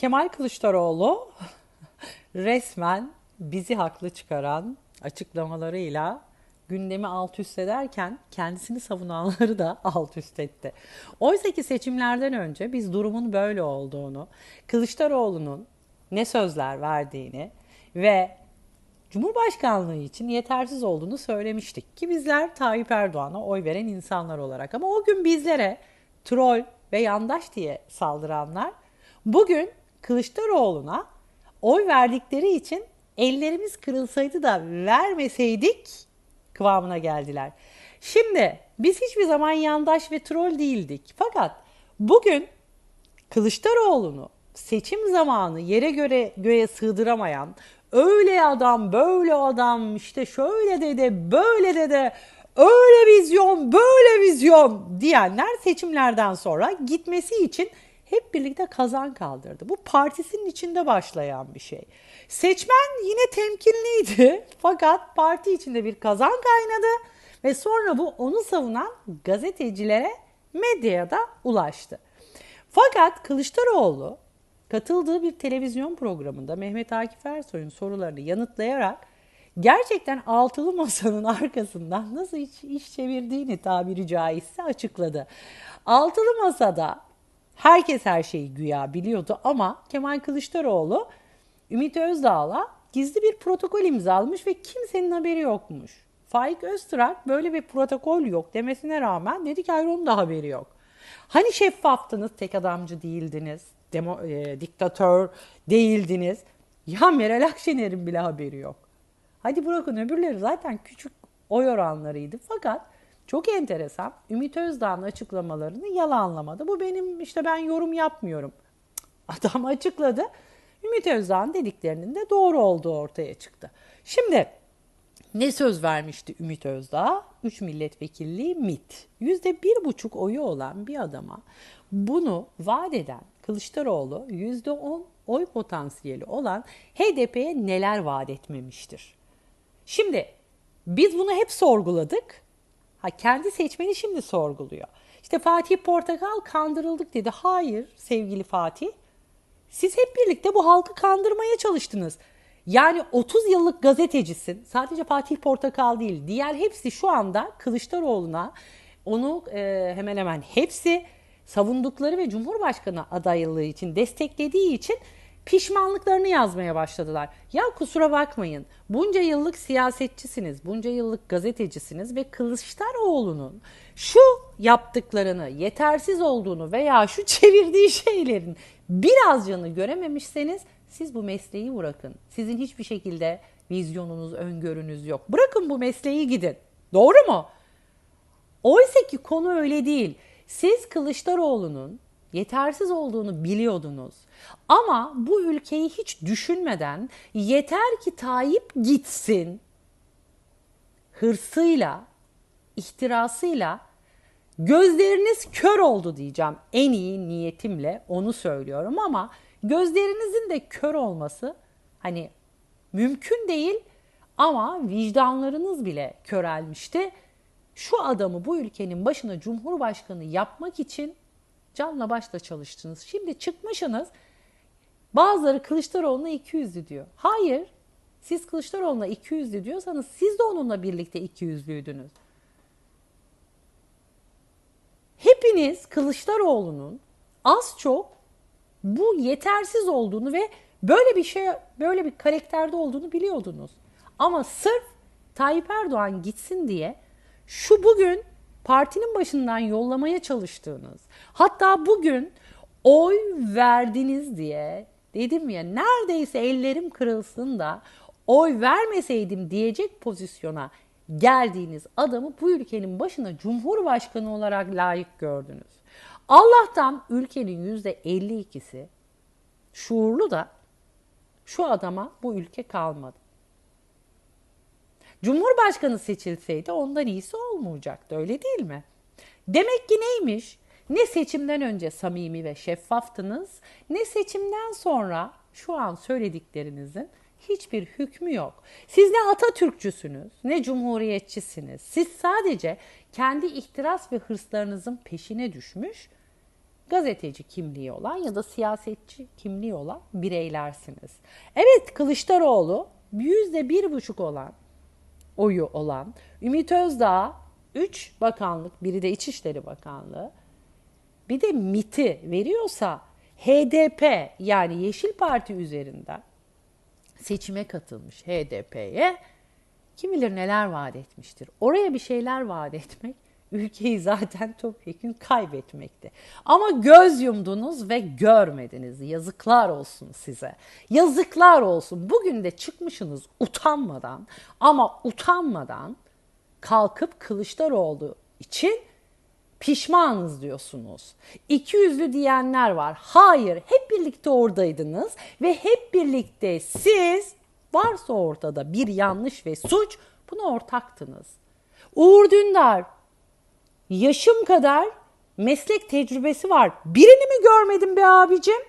Kemal Kılıçdaroğlu resmen bizi haklı çıkaran açıklamalarıyla gündemi alt üst ederken kendisini savunanları da alt üst etti. Oysa ki seçimlerden önce biz durumun böyle olduğunu, Kılıçdaroğlu'nun ne sözler verdiğini ve Cumhurbaşkanlığı için yetersiz olduğunu söylemiştik ki bizler Tayyip Erdoğan'a oy veren insanlar olarak ama o gün bizlere troll ve yandaş diye saldıranlar bugün Kılıçdaroğlu'na oy verdikleri için ellerimiz kırılsaydı da vermeseydik kıvamına geldiler. Şimdi biz hiçbir zaman yandaş ve troll değildik. Fakat bugün Kılıçdaroğlu'nu seçim zamanı yere göre göğe sığdıramayan öyle adam böyle adam işte şöyle dedi böyle dedi öyle vizyon böyle vizyon diyenler seçimlerden sonra gitmesi için hep birlikte kazan kaldırdı. Bu partisinin içinde başlayan bir şey. Seçmen yine temkinliydi fakat parti içinde bir kazan kaynadı ve sonra bu onu savunan gazetecilere medyaya da ulaştı. Fakat Kılıçdaroğlu katıldığı bir televizyon programında Mehmet Akif Ersoy'un sorularını yanıtlayarak gerçekten altılı masanın arkasından nasıl iş, iş çevirdiğini tabiri caizse açıkladı. Altılı masada herkes her şeyi güya biliyordu ama Kemal Kılıçdaroğlu Ümit Özdağ'la gizli bir protokol imzalamış ve kimsenin haberi yokmuş. Faik Öztürk böyle bir protokol yok demesine rağmen dedi ki hayır onun da haberi yok. Hani şeffaftınız, tek adamcı değildiniz, demo, e, diktatör değildiniz. Ya Meral Akşener'in bile haberi yok. Hadi bırakın öbürleri zaten küçük oy oranlarıydı. Fakat çok enteresan Ümit Özdağ'ın açıklamalarını yalanlamadı. Bu benim işte ben yorum yapmıyorum. Adam açıkladı. Ümit Özdağ'ın dediklerinin de doğru olduğu ortaya çıktı. Şimdi ne söz vermişti Ümit Özdağ? 3 milletvekilliği MIT. %1,5 oyu olan bir adama bunu vaat eden Kılıçdaroğlu %10 oy potansiyeli olan HDP'ye neler vaat etmemiştir? Şimdi biz bunu hep sorguladık. Ha kendi seçmeni şimdi sorguluyor. İşte Fatih Portakal kandırıldık dedi. Hayır sevgili Fatih. Siz hep birlikte bu halkı kandırmaya çalıştınız. Yani 30 yıllık gazetecisin. Sadece Fatih Portakal değil. Diğer hepsi şu anda Kılıçdaroğlu'na onu e, hemen hemen hepsi savundukları ve Cumhurbaşkanı adaylığı için desteklediği için pişmanlıklarını yazmaya başladılar. Ya kusura bakmayın bunca yıllık siyasetçisiniz, bunca yıllık gazetecisiniz ve Kılıçdaroğlu'nun şu yaptıklarını, yetersiz olduğunu veya şu çevirdiği şeylerin birazcını görememişseniz siz bu mesleği bırakın. Sizin hiçbir şekilde vizyonunuz, öngörünüz yok. Bırakın bu mesleği gidin. Doğru mu? Oysa ki konu öyle değil. Siz Kılıçdaroğlu'nun yetersiz olduğunu biliyordunuz. Ama bu ülkeyi hiç düşünmeden yeter ki Tayyip gitsin hırsıyla, ihtirasıyla gözleriniz kör oldu diyeceğim. En iyi niyetimle onu söylüyorum ama gözlerinizin de kör olması hani mümkün değil ama vicdanlarınız bile körelmişti. Şu adamı bu ülkenin başına cumhurbaşkanı yapmak için canla başla çalıştınız. Şimdi çıkmışsınız bazıları Kılıçdaroğlu'na 200'lü diyor. Hayır siz Kılıçdaroğlu'na 200'lü diyorsanız siz de onunla birlikte 200'lüydünüz. Hepiniz Kılıçdaroğlu'nun az çok bu yetersiz olduğunu ve böyle bir şey, böyle bir karakterde olduğunu biliyordunuz. Ama sırf Tayyip Erdoğan gitsin diye şu bugün partinin başından yollamaya çalıştığınız, hatta bugün oy verdiniz diye dedim ya neredeyse ellerim kırılsın da oy vermeseydim diyecek pozisyona geldiğiniz adamı bu ülkenin başına cumhurbaşkanı olarak layık gördünüz. Allah'tan ülkenin yüzde 52'si şuurlu da şu adama bu ülke kalmadı. Cumhurbaşkanı seçilseydi ondan iyisi olmayacaktı öyle değil mi? Demek ki neymiş? Ne seçimden önce samimi ve şeffaftınız ne seçimden sonra şu an söylediklerinizin hiçbir hükmü yok. Siz ne Atatürkçüsünüz ne cumhuriyetçisiniz. Siz sadece kendi ihtiras ve hırslarınızın peşine düşmüş gazeteci kimliği olan ya da siyasetçi kimliği olan bireylersiniz. Evet Kılıçdaroğlu yüzde bir buçuk olan oyu olan Ümit Özdağ 3 bakanlık biri de İçişleri Bakanlığı bir de MIT'i veriyorsa HDP yani Yeşil Parti üzerinden seçime katılmış HDP'ye kim bilir neler vaat etmiştir. Oraya bir şeyler vaat etmek ülkeyi zaten topyekun kaybetmekti. Ama göz yumdunuz ve görmediniz. Yazıklar olsun size. Yazıklar olsun. Bugün de çıkmışsınız utanmadan ama utanmadan kalkıp Kılıçdaroğlu için pişmanız diyorsunuz. İki yüzlü diyenler var. Hayır, hep birlikte oradaydınız ve hep birlikte siz varsa ortada bir yanlış ve suç buna ortaktınız. Uğur Dündar yaşım kadar meslek tecrübesi var. Birini mi görmedim be abicim?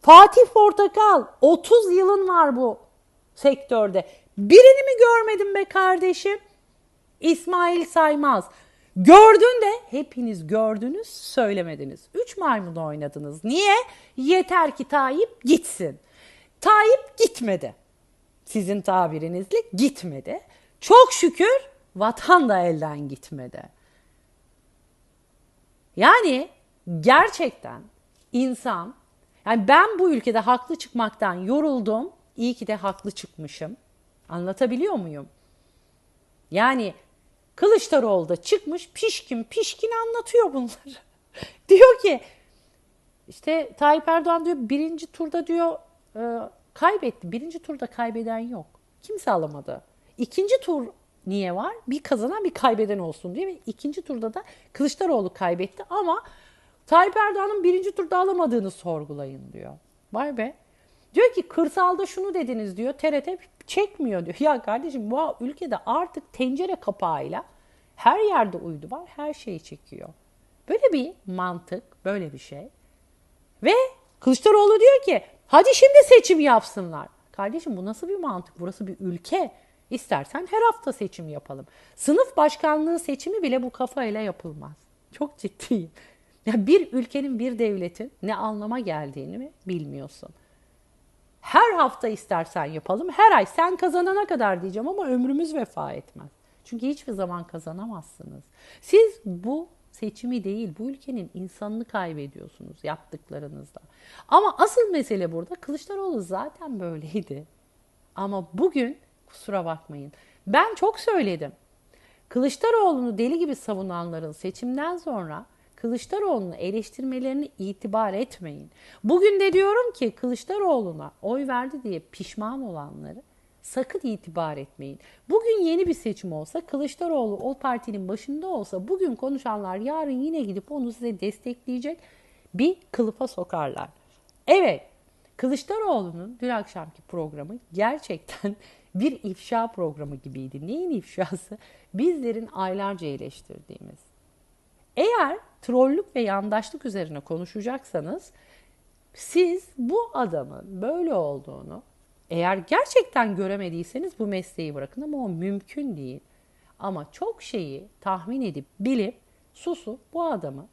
Fatih Portakal 30 yılın var bu sektörde. Birini mi görmedim be kardeşim? İsmail Saymaz. Gördün de hepiniz gördünüz söylemediniz. Üç maymun oynadınız. Niye? Yeter ki Tayyip gitsin. Tayyip gitmedi. Sizin tabirinizle gitmedi. Çok şükür vatan da elden gitmedi. Yani gerçekten insan yani ben bu ülkede haklı çıkmaktan yoruldum. İyi ki de haklı çıkmışım. Anlatabiliyor muyum? Yani Kılıçdaroğlu da çıkmış pişkin pişkin anlatıyor bunları. diyor ki işte Tayyip Erdoğan diyor birinci turda diyor e, kaybetti. Birinci turda kaybeden yok. Kimse alamadı. İkinci tur niye var? Bir kazanan bir kaybeden olsun diye ve ikinci turda da Kılıçdaroğlu kaybetti ama Tayyip Erdoğan'ın birinci turda alamadığını sorgulayın diyor. Vay be. Diyor ki kırsalda şunu dediniz diyor. TRT çekmiyor diyor. Ya kardeşim bu ülkede artık tencere kapağıyla her yerde uydu var. Her şeyi çekiyor. Böyle bir mantık, böyle bir şey. Ve Kılıçdaroğlu diyor ki hadi şimdi seçim yapsınlar. Kardeşim bu nasıl bir mantık? Burası bir ülke. İstersen her hafta seçim yapalım. Sınıf başkanlığı seçimi bile bu kafayla yapılmaz. Çok ciddiyim. Ya bir ülkenin, bir devletin ne anlama geldiğini mi bilmiyorsun. Her hafta istersen yapalım. Her ay sen kazanana kadar diyeceğim ama ömrümüz vefa etmez. Çünkü hiçbir zaman kazanamazsınız. Siz bu seçimi değil, bu ülkenin insanını kaybediyorsunuz yaptıklarınızla. Ama asıl mesele burada Kılıçdaroğlu zaten böyleydi. Ama bugün kusura bakmayın. Ben çok söyledim. Kılıçdaroğlu'nu deli gibi savunanların seçimden sonra Kılıçdaroğlu'nu eleştirmelerini itibar etmeyin. Bugün de diyorum ki Kılıçdaroğlu'na oy verdi diye pişman olanları sakın itibar etmeyin. Bugün yeni bir seçim olsa Kılıçdaroğlu o partinin başında olsa bugün konuşanlar yarın yine gidip onu size destekleyecek bir kılıfa sokarlar. Evet Kılıçdaroğlu'nun dün akşamki programı gerçekten bir ifşa programı gibiydi. Neyin ifşası? Bizlerin aylarca eleştirdiğimiz. Eğer trollük ve yandaşlık üzerine konuşacaksanız siz bu adamın böyle olduğunu eğer gerçekten göremediyseniz bu mesleği bırakın ama o mümkün değil. Ama çok şeyi tahmin edip bilip susu bu adamı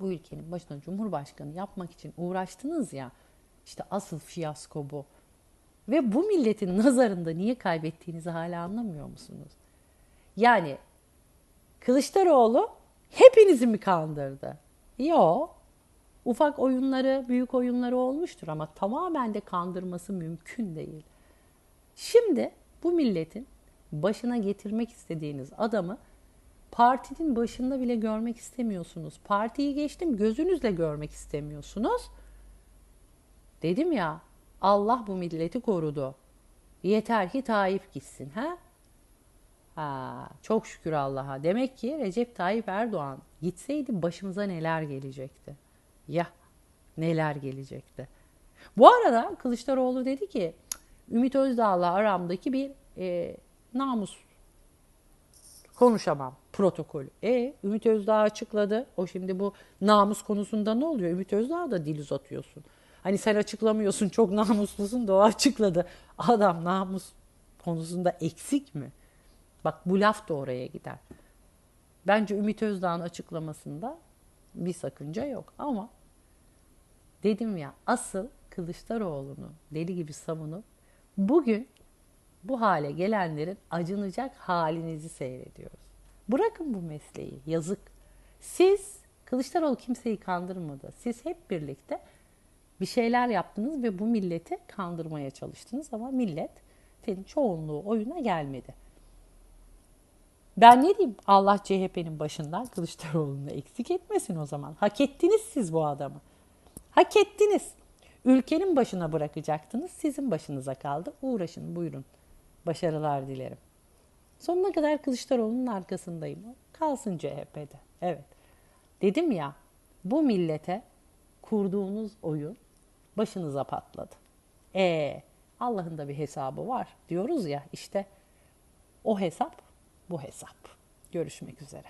bu ülkenin başına cumhurbaşkanı yapmak için uğraştınız ya işte asıl fiyasko bu. Ve bu milletin nazarında niye kaybettiğinizi hala anlamıyor musunuz? Yani Kılıçdaroğlu hepinizi mi kandırdı? Yok. Ufak oyunları, büyük oyunları olmuştur ama tamamen de kandırması mümkün değil. Şimdi bu milletin başına getirmek istediğiniz adamı partinin başında bile görmek istemiyorsunuz. Partiyi geçtim gözünüzle görmek istemiyorsunuz. Dedim ya Allah bu milleti korudu. Yeter ki Tayyip gitsin. Ha? Ha, çok şükür Allah'a. Demek ki Recep Tayyip Erdoğan gitseydi başımıza neler gelecekti. Ya neler gelecekti. Bu arada Kılıçdaroğlu dedi ki Ümit Özdağ'la aramdaki bir e, namus konuşamam protokolü. E Ümit Özdağ açıkladı. O şimdi bu namus konusunda ne oluyor? Ümit Özdağ da dil uzatıyorsun. Hani sen açıklamıyorsun çok namuslusun da o açıkladı. Adam namus konusunda eksik mi? Bak bu laf da oraya gider. Bence Ümit Özdağ'ın açıklamasında Bir sakınca yok ama dedim ya asıl Kılıçdaroğlu'nu deli gibi savunup bugün bu hale gelenlerin acınacak halinizi seyrediyoruz. Bırakın bu mesleği. Yazık. Siz Kılıçdaroğlu kimseyi kandırmadı. Siz hep birlikte bir şeyler yaptınız ve bu milleti kandırmaya çalıştınız ama milletin çoğunluğu oyuna gelmedi. Ben ne diyeyim? Allah CHP'nin başından Kılıçdaroğlu'nu eksik etmesin o zaman. Hak ettiniz siz bu adamı. Hak ettiniz. Ülkenin başına bırakacaktınız. Sizin başınıza kaldı. Uğraşın buyurun. Başarılar dilerim. Sonuna kadar Kılıçdaroğlu'nun arkasındayım. Kalsın CHP'de. Evet. Dedim ya bu millete kurduğunuz oyun başınıza patladı. E Allah'ın da bir hesabı var diyoruz ya işte o hesap bu hesap. Görüşmek üzere.